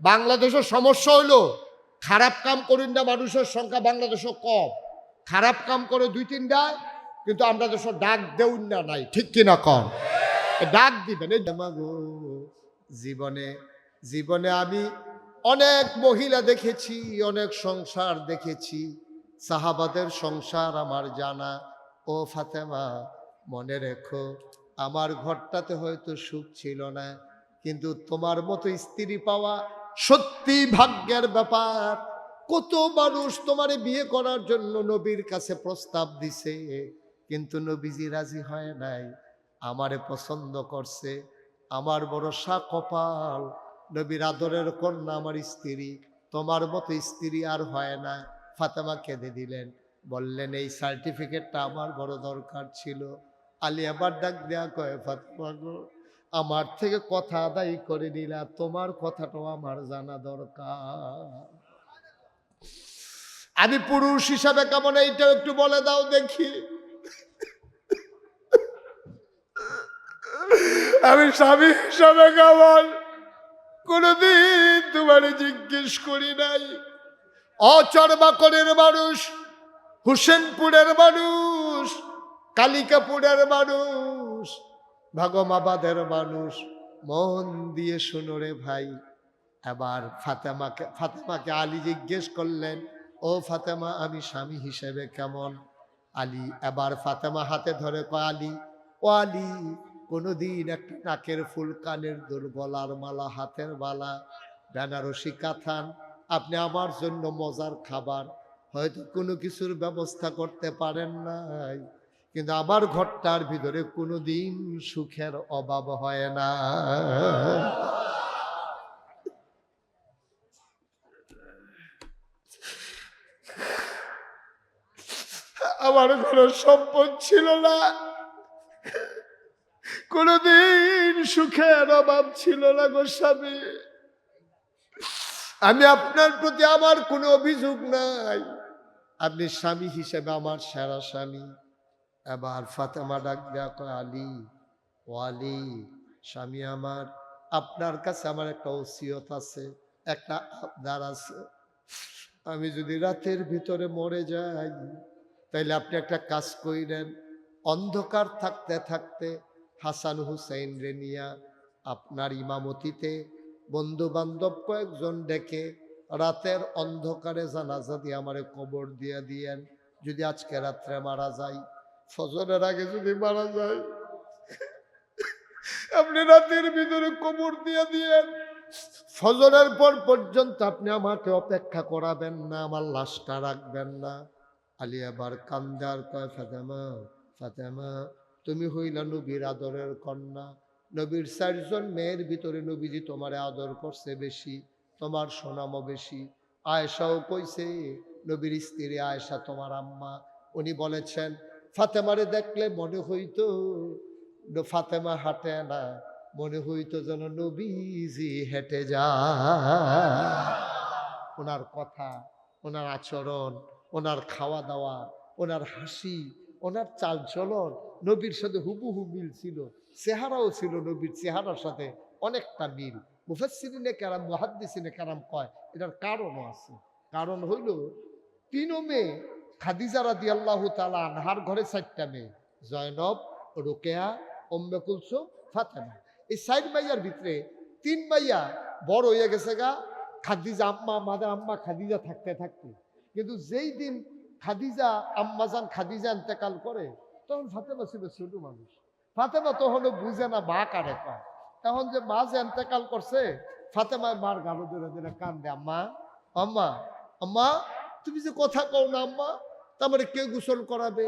বাংলাদেশের সমস্যা হইল, খারাপ কাম করেন না মানুষের সংখ্যা বাংলাদেশও কম। খারাপ কাম করে দুই তিনটায় কিন্তু আমরা দেশের ডাক দেউন না নাই, ঠিক কিনা কম ডাক দিবেন জীবনে জীবনে আমি অনেক মহিলা দেখেছি, অনেক সংসার দেখেছি। সাহাবাদের সংসার আমার জানা। ও ফাতেমা, মনে রেখো, আমার ঘরটাতে হয়তো সুখ ছিল না, কিন্তু তোমার মতো স্ত্রী পাওয়া সত্যি ভাগ্যের ব্যাপার। কত মানুষ তোমারে বিয়ে করার জন্য নবীর কাছে প্রস্তাব দিছে, কিন্তু নবীজি রাজি হয় নাই। আমারে পছন্দ করছে, আমার ভরসা কপাল। নবীর আদরের কন্যা আমার স্ত্রী, তোমার মতো স্ত্রী আর হয় না। ফাতেমা কেঁদে দিলেন, বললেন, এই সার্টিফিকেটটা আমার বড় দরকার ছিল। আলী আবার ডাক দেয়া কয়, ফাতেমা আমার থেকে কথা আদায় করে নিলা, তোমার কথাটাও আমার জানা দরকার। আমি পুরুষ হিসাবে কেমন এইটা একটু বলে দাও দেখি। আমি স্বামী হিসাবে কেমন? কোনদিন তোমার জিজ্ঞেস করি নাই। অচরবাকরের মানুষ, হুসেনপুরের মানুষ, কালিকাপুরের মানুষ ভাগমাবাদের মানুষ, মন দিয়ে শুনো রে ভাই। এবার ফাতেমাকে ফাতেমাকে আলী জিজ্ঞেস করলেন, ও ফাতেমা, আমি স্বামী হিসেবে কেমন? আলী এবার ফাতেমা হাতে ধরে কয়, আলী, ও আলী, কোনোদিন একটা নাকের ফুল কানের দুল গলার মালা, হাতের বালা বেনারসি কাথান, আপনি আমার জন্য মজার খাবার, হয়তো কোনো কিছুর ব্যবস্থা করতে পারেন নাই? কিন্তু আমার ঘরটার ভিতরে কোনোদিন সুখের অভাব হয় না। আমার কোনো সম্পদ ছিল না। কোনোদিন সুখের অভাব ছিল না গোস্বামী আমি আপনার প্রতি আমার কোনো অভিযোগ নাই। আপনি স্বামী হিসেবে আমার সেরা স্বামী। এবার ফাতেমা ডাক আলী, ও আলী, স্বামী আমার, আপনার কাছে আমার একটা ওসিয়ত আছে, একটা আবদার আছে। আমি যদি রাতের ভিতরে মরে যাই, তাইলে আপনি একটা কাজ কইরেন, অন্ধকার থাকতে থাকতে হাসান হুসাইন রেনিয়া আপনার ইমামতিতে বন্ধু বান্ধব কয়েকজন ডেকে রাতের অন্ধকারে জানাজা দিয়ে আমারে কবর দিয়ে দিয়েন। যদি আজকে রাত্রে মারা যাই ফজরের আগে যদি মারা যায়, আপনি রাতের ভিতরে কবর দিয়ে দিয়েন। ফজরের পর পর্যন্ত আপনি আমাকে অপেক্ষা করাবেন না, আমার লাশটা রাখবেন না। আলী আবার কান্দার কয়, ফাতেমা ফাতেমা, তুমি হইলা নবীর আদরের কন্যা। নবীর চারজন মেয়ের ভিতরে নবীজি তোমার আদর করছে বেশি, তোমার সোনামও বেশি। আয়েশাও কইছে, নবীর স্ত্রী আয়েশা তোমার আম্মা। উনি বলেছেন ফাতেমারে দেখলে মনে হইতো ফাতেমা হাঁটে না। মনে হইতো যেন নবীজি হেঁটে যা ওনার কথা, ওনার আচরণ, ওনার খাওয়া দাওয়া ওনার হাসি, ওনার চালচলন নবীর সাথে হুবহু মিল ছিল। চেহারাও ছিল নবীর চেহারার সাথে অনেকটা মিল। মুফাসিনে কারাম, মুহাদ্দিসিনে কারাম কয়, এটার কারণও আছে। কারণ হইল তিন মেয়ে খাদিজা রাদি আল্লাহ তালা আনহার ঘরে চারটা মেয়ে, জয়নব, রোকেয়া অম্বে কুলসুম, ফাতেমা। এই সাইড মাইয়ার ভিতরে তিন মাইয়া বড় হয়ে গেছে গা, খাদিজা আম্মা মাদা আম্মা, খাদিজা থাকতে থাকতে। কিন্তু যেই দিন খাদিজা আম্মাজান খাদিজা ইন্তেকাল করে, তখন ফাতেমা ছিল ছোট মানুষ। ফাতেমা তখনও বুঝে না মা কারে কয়। তখন যে মা যে ইন্তেকাল করছে ফাতেমা মার গালো ধরে ধরে কান্দে, আম্মা আম্মা আম্মা, তুমি যে কথা কও না, আম্মা তারপরে কে গোসল করাবে?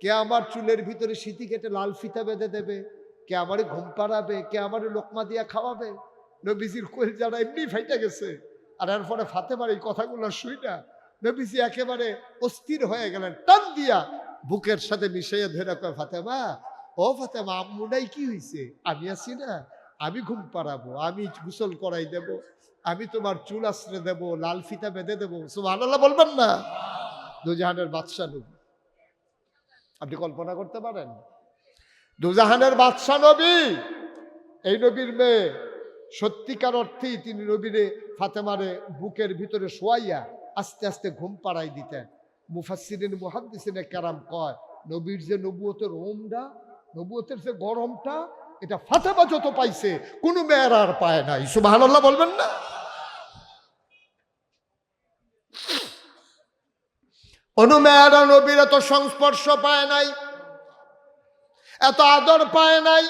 কে আমার চুলের ভিতরে সিটি কেটে লাল ফিতা বেঁধে দেবে? কে আমারে ঘুম পাড়াবে? কে আমারে লোকমা দিয়া খাওয়াবে? নবীজির কোয়েল যারা এমনি ফাইটা গেছে, আর এর ফলে ফাতেমার এই কথাগুলো শুই না, নবীজি একেবারে অস্থির হয়ে গেলেন, টান দিয়া বুকের সাথে মিশাইয়া ধরে কয়, ফাতেমা, ও ফাতেমা, আম্মুটাই কি হয়েছে আমি আছি না, আমি ঘুম পাড়াবো, আমি গোসল করাই দেব, আমি তোমার চুল আশ্রে দেব, লাল ফিতা বেঁধে দেবো। সুবহানাল্লাহ বলবেন না। দুজাহানের বাদশাহ নবী। আপনি কল্পনা করতে পারেন? দুজাহানের বাদশাহ নবী, এই নবীর মেয়ে, সত্যিকার অর্থেই তিনি নবীরে ফাতেমারে বুকের ভিতরে শোয়াইয়া আস্তে আস্তে ঘুম পাড়াই দিতেন। মুফাসিরিন মুহাদ্দিসিনে কারাম কয়, নবীর যে নবুয়তের ওমটা, নবুয়তের যে গরমটা, এটা ফাতেমা যত পাইছে, কোনো মেয়ের আর পায় নাই। সুবহানাল্লাহ বলবেন না? অনু মেয়েরা নবীর এত সংস্পর্শ পায় নাই, এত আদর পায় নাই,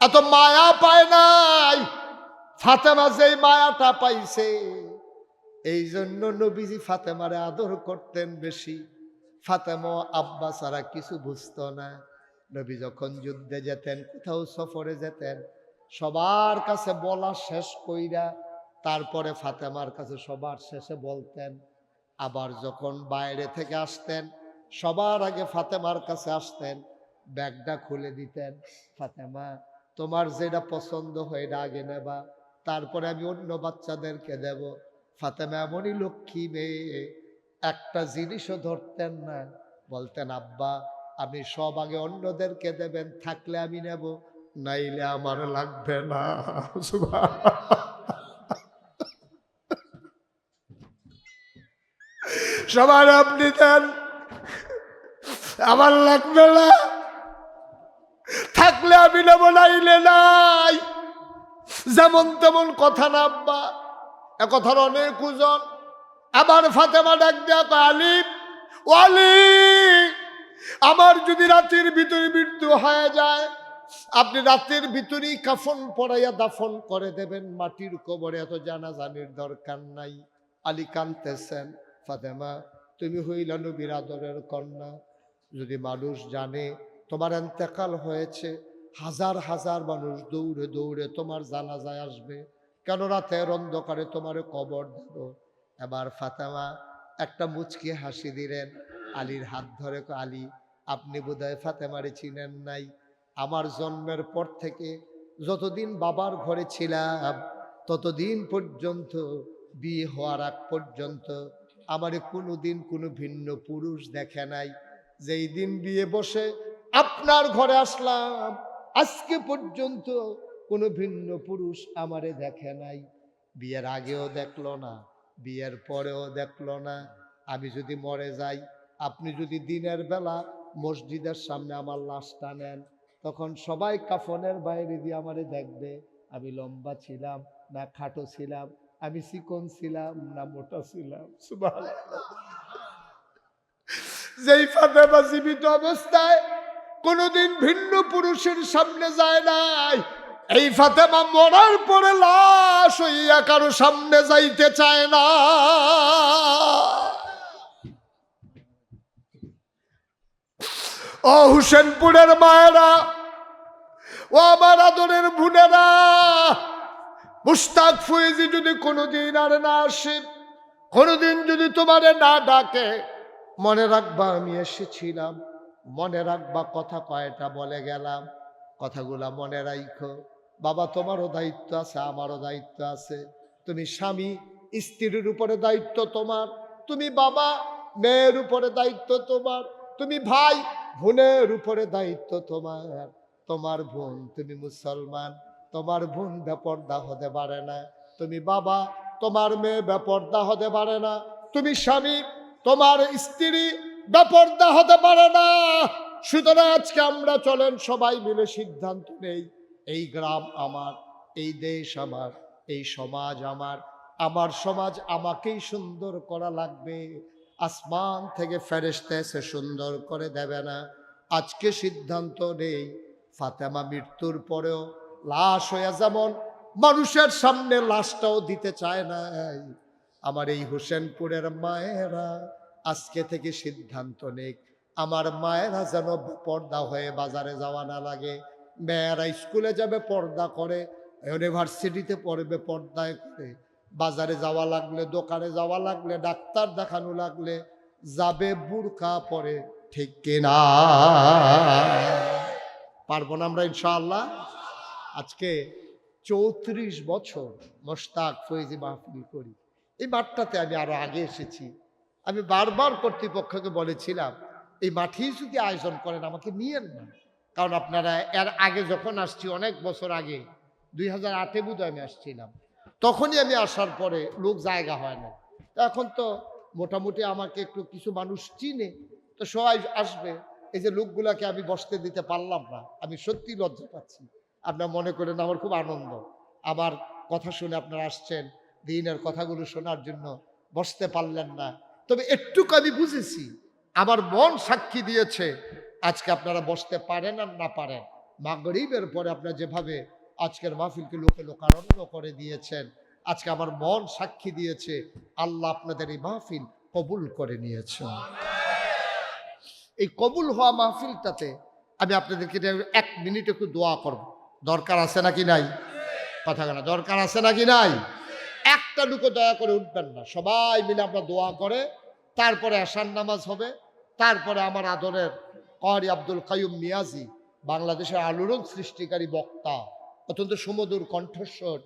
এত মায়া পায় নাই। ফাতেমা যেই মায়াটা পাইছে, এই জন্য নবীজি ফাতেমারে আদর করতেন বেশি। ফাতেমা আব্বা ছাড়া কিছু বুঝতো না। নবী যখন যুদ্ধে যেতেন, কোথাও সফরে যেতেন, সবার কাছে বলা শেষ কইরা তারপরে ফাতেমার কাছে সবার শেষে বলতেন আবার যখন বাইরে থেকে আসতেন, সবার আগে ফাতেমার কাছে আসতেন, ব্যাগটা খুলে দিতেন, ফাতেমা, তোমার যেটা পছন্দ হয় এটা আগে নেবা, তারপরে আমি অন্য বাচ্চাদেরকে দেব। ফাতেমা এমনই লক্ষ্মী মেয়ে, একটা জিনিসও ধরতেন না। বলতেন, আব্বা, আপনি সব আগে অন্যদেরকে দেবেন, থাকলে আমি নেব, নাইলে আমার লাগবে না। সবার আপনি দেন। আমার লাগবে না। থাকলে আমি নেব নাইলে নাই। যেমন তেমন কথা না, আব্বা। এ কথার অনেক ওজন। আবার ফাতেমা ডাক দেয়া আলিম ও আলিম আমার যদি রাতের ভিতরে মৃত্যু হয়ে যায়, আপনি রাতের ভিতরেই কাফন পরাইয়া দাফন করে দেবেন মাটির কবরে। এত জানাজানির দরকার নাই। আলী কানতেছেন। ফাতেমা, তুমি হইলা নবীর আদরের কন্যা। যদি মানুষ জানে তোমার এন্তেকাল হয়েছে, হাজার হাজার মানুষ দৌড়ে দৌড়ে তোমার জানাজায় আসবে। কেন রাতের অন্ধকারে তোমারে কবর দেব? এবার ফাতেমা একটা মুচকি হাসি দিলেন। আলীর হাত ধরে আলী, আপনি বোধহয় ফাতেমারে চিনেন নাই। আমার জন্মের পর থেকে যতদিন বাবার ঘরে ছিলাম, ততদিন পর্যন্ত বিয়ে হওয়ার আগ পর্যন্ত আমারে কোনোদিন কোনো ভিন্ন পুরুষ দেখে নাই। যেই দিন বিয়ে বসে আপনার ঘরে আসলাম, আজকে পর্যন্ত কোনো ভিন্ন পুরুষ আমারে দেখে নাই। বিয়ের আগেও দেখল না, বিয়ের পরেও দেখল না। আমি যদি মরে যাই, আপনি যদি দিনের বেলা মসজিদের সামনে আমার লাশটা নেন, তখন সবাই কাফনের বাইরে দিয়ে আমারে দেখবে। আমি লম্বা ছিলাম, না খাটো ছিলাম আমি চিকন ছিলাম, না মোটা ছিলাম। যেই ফাতেমা জীবিত অবস্থায় কোনোদিন ভিন্ন পুরুষের সামনে যায় নাই, এই ফাতেমা মরার পরে লাশ হইয়া কারও সামনে যাইতে চায় না ও হুসেনপুরের মায়েরা, ও আমার আদরের বোনেরা মুস্তাক ফয়েজি যদি কোনোদিন আর না আসে, কোনোদিন যদি তোমারে না ডাকে, মনে রাখবা আমি এসেছিলাম, মনে রাখবা কথা কয়টা বলে গেলাম, কথাগুলা মনে রাখো বাবা, তোমারও দায়িত্ব আছে, আমারও দায়িত্ব আছে। তুমি স্বামী, স্ত্রীর উপরে দায়িত্ব তোমার, তুমি বাবা, মেয়ের উপরে দায়িত্ব তোমার, তুমি ভাই, বোনের উপরে দায়িত্ব তোমার। তোমার বোন, তুমি মুসলমান তোমার বোন বেপর্দা হতে পারে না। তুমি বাবা, তোমার মেয়ে বেপর্দা হতে পারে না। তুমি স্বামী, তোমার স্ত্রী বেপর্দা হতে পারে না। সুতরাং আজকে আমরা চলেন সবাই মিলে সিদ্ধান্ত নেই, এই গ্রাম আমার, এই দেশ আমার, এই সমাজ আমার। আমার সমাজ আমাকেই সুন্দর করা লাগবে। আসমান থেকে ফেরেস্তে এসে সুন্দর করে দেবে না। আজকে সিদ্ধান্ত নেই, ফাতেমা মৃত্যুর পরেও লাশ হয়ে যেমন মানুষের সামনে লাশটাও দিতে চায় না, আমার এই হোসেনপুরের মায়েরা আজকে থেকে সিদ্ধান্ত নেই আমার মায়েরা যেন পর্দা হয়ে বাজারে যাওয়া না লাগে। মেয়েরা স্কুলে যাবে, পর্দা করে, ইউনিভার্সিটিতে পড়বে, পর্দায় করে। বাজারে যাওয়া লাগলে, দোকানে যাওয়া লাগলে, ডাক্তার দেখানো লাগলে, যাবে বুরকা পরে, ঠিক কিনা? পারব না আমরা ইনশাআল্লাহ? আজকে চৌত্রিশ বছর মোশতাক ফৈজি মাহফিল করি। এই মাঠটাতে আমি আরও আগে এসেছি। আমি বারবার কর্তৃপক্ষকে বলেছিলাম, এই মাঠেই যদি আয়োজন করেন আমাকে নিয়েন না। কারণ আপনারা এর আগে যখন আসছি, অনেক বছর আগে, দুই হাজার আটে বুধ আমি আসছিলাম, তখনই আমি আসার পরে লোক জায়গা হয় না তো এখন তো মোটামুটি আমাকে একটু কিছু মানুষ চিনে, তো সবাই আসবে। এই যে লোকগুলাকে আমি বসতে দিতে পারলাম না, আমি সত্যি লজ্জা পাচ্ছি। আপনার মনে করেন আমার খুব আনন্দ। আমার কথা শুনে আপনারা আসছেন, দিনের কথাগুলো শোনার জন্য বসতে পারলেন না। তবে একটুকু আমি বুঝেছি, আমার মন সাক্ষী দিয়েছে, আজকে আপনারা বসতে পারেন আর না পারেন। মাগরিবের পরে আপনারা যেভাবে আজকের মাহফিলকে লোকে লোকারণ্য করে দিয়েছেন, আজকে আমার মন সাক্ষী দিয়েছে, আল্লাহ আপনাদের এই মাহফিল কবুল করে নিয়েছেন এই কবুল হওয়া মাহফিলটাতে আমি আপনাদেরকে এক মিনিট একটু দোয়া করব। দরকার আছে নাকি নাই? কথা কেনা দরকার আছে নাকি নাই? একটা লুকো দয়া করে উঠবেন না। সবাই মিলে আমরা দোয়া করে, তারপরে আসার নামাজ হবে, তারপরে আমার আদরের করি আব্দুল কাইম মিয়াজি বাংলাদেশের আলোড়ন সৃষ্টিকারী বক্তা, অত্যন্ত সুমধুর কণ্ঠস্বর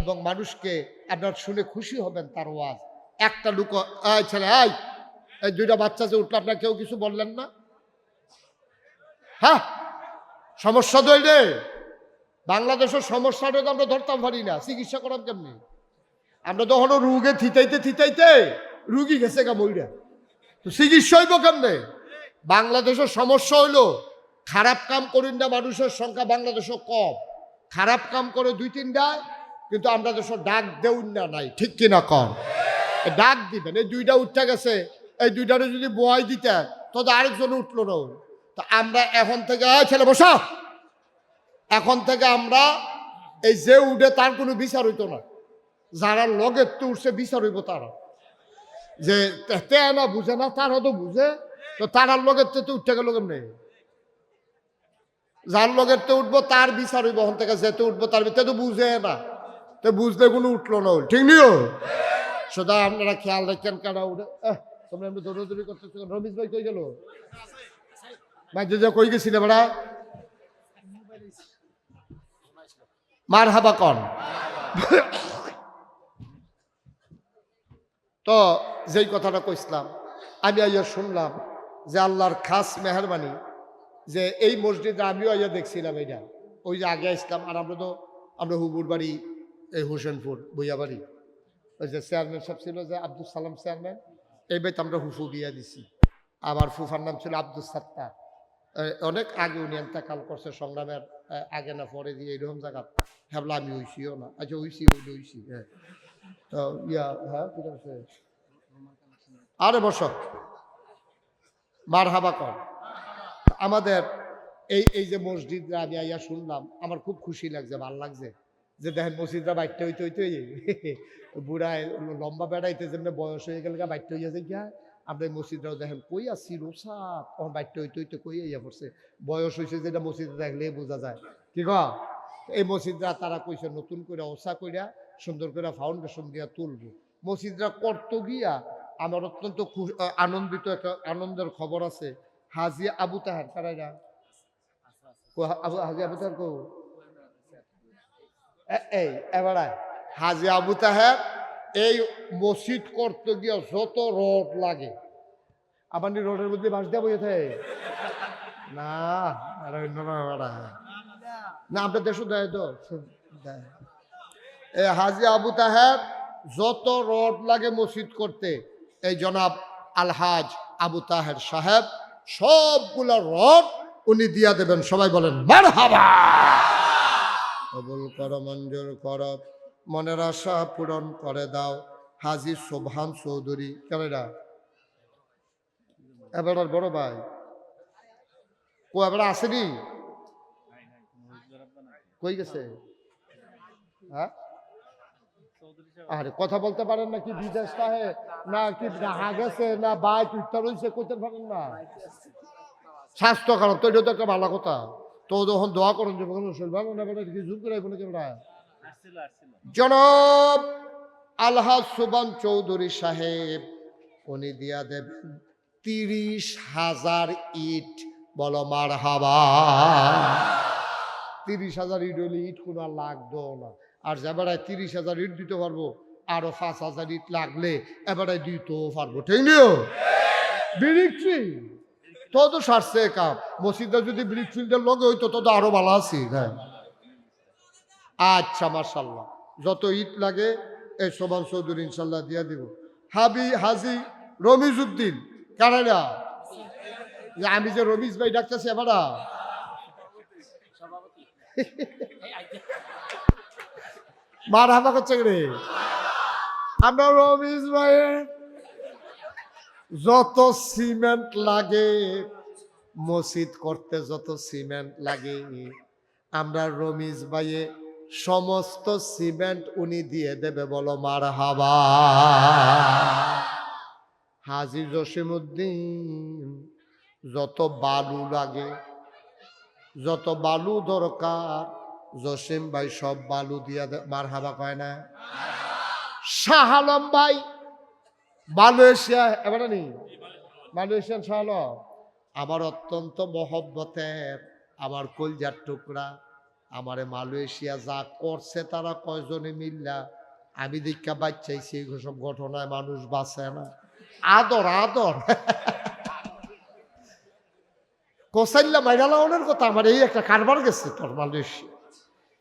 এবং মানুষকে আপনার শুনে খুশি হবেন তার ওয়াজ। একটা লুক ছেলে, এই এই দুইটা বাচ্চা যে উঠল, আপনার কেউ কিছু বললেন না? হ্যাঁ? সমস্যা রে বাংলাদেশের সমস্যাটা তো আমরা ধরতাম পারি না। চিকিৎসা করাম কেমনি? আমরা তখনও রুগে থিতাইতে থিতাইতে রুগী গেছে গা মইরা। তো চিকিৎসা হইব কেমনে? বাংলাদেশের সমস্যা হইল, খারাপ কাম করেন না মানুষের সংখ্যা বাংলাদেশও কম। খারাপ কাম করে দুই, তিনটা, কিন্তু আমরা দেশ ডাক দেউন না নাই, ঠিক কিনা? কম ডাক দিবেন, এই দুইটা উঠতে গেছে, এই দুইটারে যদি বয় দিতে তো আরেকজন উঠল না তো আমরা এখন থেকে, "এই ছেলে বসা! এখন থেকে আমরা এই যে উঠে তার কোনো বিচার হইতো না। যারা লগে তো উঠছে, বিচার হইব তারা। যে তে- না বুঝে না, তারা তো বুঝে। তো তারার লগের তো উঠতে গেল কেমনে? যার লগের তো উঠবো, তার বিচার হইব ওখান থেকে। যেতে উঠবো, তার ভিতরে তো বুঝে না। তো বুঝলে কোনো উঠল না ঠিক নিও সদা আপনারা খেয়াল রাখছেন কারা উঠে? তোমরা এমনি দৌড়াদৌড়ি করতেছো কেন? রমেশ ভাই কই গেল? ভাই যে কই গেছিলে বেড়া? মার হাবা কন। তো যেই কথাটা কইসলাম আমি আইয়া শুনলাম যে আল্লাহর খাস মেহরবানি, যে এই মসজিদে আমিও আইয়া দেখছিলাম এইটা। ওই যে আগে আসলাম আর আমরা তো আমরা হুবুর বাড়ি, এই হোসেনপুর বইয়াবাড়ি ওই যে চেয়ারম্যান সাহেব ছিল যে আব্দুল সালাম চেয়ারম্যান, এই বাড়িতে আমরা হুফু বিয়া দিছি। আমার ফুফার নাম ছিল আব্দুল সাত্তার। অনেক আগে উনি এন্তাকাল করছে, সংগ্রামের আগে না পরে দিয়ে এইরকম জায়গা। হ্যাবলা আমি হইছিও না। আচ্ছা হইছি ওইটা হইছি হ্যাঁ। তো, ইয়া হ্যাঁ ঠিক আছে। আরে বস। মার হাবা কর। আমাদের এই এই যে মসজিদরা আমি আইয়া শুনলাম, আমার খুব খুশি লাগছে, ভালো লাগছে। যে দেখেন মসজিদরা বাইরটা হইতে হইতে বুড়ায় লম্বা বেড়াইতে যেমন বয়স হয়ে গেলে বাইরটা হইয়াছে গিয়া আমরা এই মসজিদরাও দেখেন, কই আসছি রোসাত তখন বাইরটা হইতে হইতে কই ইয়া পড়ছে বয়স হয়েছে যেটা মসজিদে দেখলে বোঝা যায়। কি ক? এই মসজিদরা তারা কইছে নতুন করে ওসা কইরা, সুন্দর করে ফাউন্ডেশন দিয়া তুলবো। মসজিদরা করতে গিয়া আমার অত্যন্ত আনন্দিত একটা, আনন্দের খবর আছে। হাজি আবু তাহার কারাইরা কো, আবু, হাজি আবু তাহার কো? এই, এবারে হাজি আবু তাহের এই মসজিদ করতে গিয়ে যত রড লাগে। আবার নি রোডের মধ্যে বাস দেওয়া বইয়ে থাকে? না না আপনার দেশও দেয় তো দেয়। এ হাজি আবু তাহের যত রড লাগে মসজিদ করতে এই জনাব আলহাজ আবু তাহের সাহেব সবগুলা রড উনি দিয়া দেবেন। সবাই বলেন মারহাবা! কবুল কর মঞ্জুর কর। মনের আশা পূরণ করে দাও। হাজি শোভান চৌধুরী কেনরা এবার বড় ভাই। ও এবার আসেনি? কই গেছে? হ্যাঁ? আরে কথা বলতে পারেন না কি বিদেশ তাহে না কি না গেছে, না বাইক উত্তর হয়েছে করতে পারেন না। স্বাস্থ্য খারাপ, তো এটা তো একটা ভালো কথা। তো যখন দোয়া করেন যে ভালো না কি জুম করে কেমন জনাব আলহাজ সুবান চৌধুরী সাহেব, উনি দিয়া দেবেন তিরিশ হাজার ইট। বলো মার হাবা তিরিশ হাজার ইট হলে ইট কোনো লাগতো না। আর যেবারায় তিরিশ হাজার ইট দিতে পারব, আরও পাঁচ হাজার ইট লাগলে এবারে দিতেও পারব। ঠিক নিও? বিরিক্রি তো তো সারছে কাপ মসজিদটা যদি ব্রিক ফিল্ডের লগে হইতো তো আরও ভালো আছি। হ্যাঁ। আচ্ছা মার্শাল্লাহ যত ঈদ লাগে, এই সোমান চৌধুরী ইনশাল্লাহ দিয়া দিব। হাবি, হাজি রমিজ উদ্দিন কানাডা। যে আমি যে রমিজ ভাই ডাকতেছি, এবারা। মার হাবা করছে রে? আমরা রমিজ ভাইয়ের যত সিমেন্ট লাগে, মসজিদ করতে যত সিমেন্ট লাগে, আমরা রমিজ ভাইয়ে সমস্ত সিমেন্ট উনি দিয়ে দেবে, বলো মার হাবা হাজি জসিমুদ্দিন যত বালু লাগে, যত বালু দরকার, জসিম ভাই সব বালু দিয়া মার হাবা কয় না? শাহ আলম ভাই, মালয়েশিয়া এবার নি? মালয়েশিয়ান শাহ আলম আমার অত্যন্ত মহব্বতের, আমার কলজার টুকরা। আমারে মালয়েশিয়া যা করছে তারা কয়জনে মিল্লা? আমি দীক্ষা বাচ্চাইছি সব ঘটনায় মানুষ বাঁচে না। আদর আদর। কোসাইল্লা মাইরালাউনের কথা আমার এই একটা কারবার গেছে তোর মালয়েশিয়া।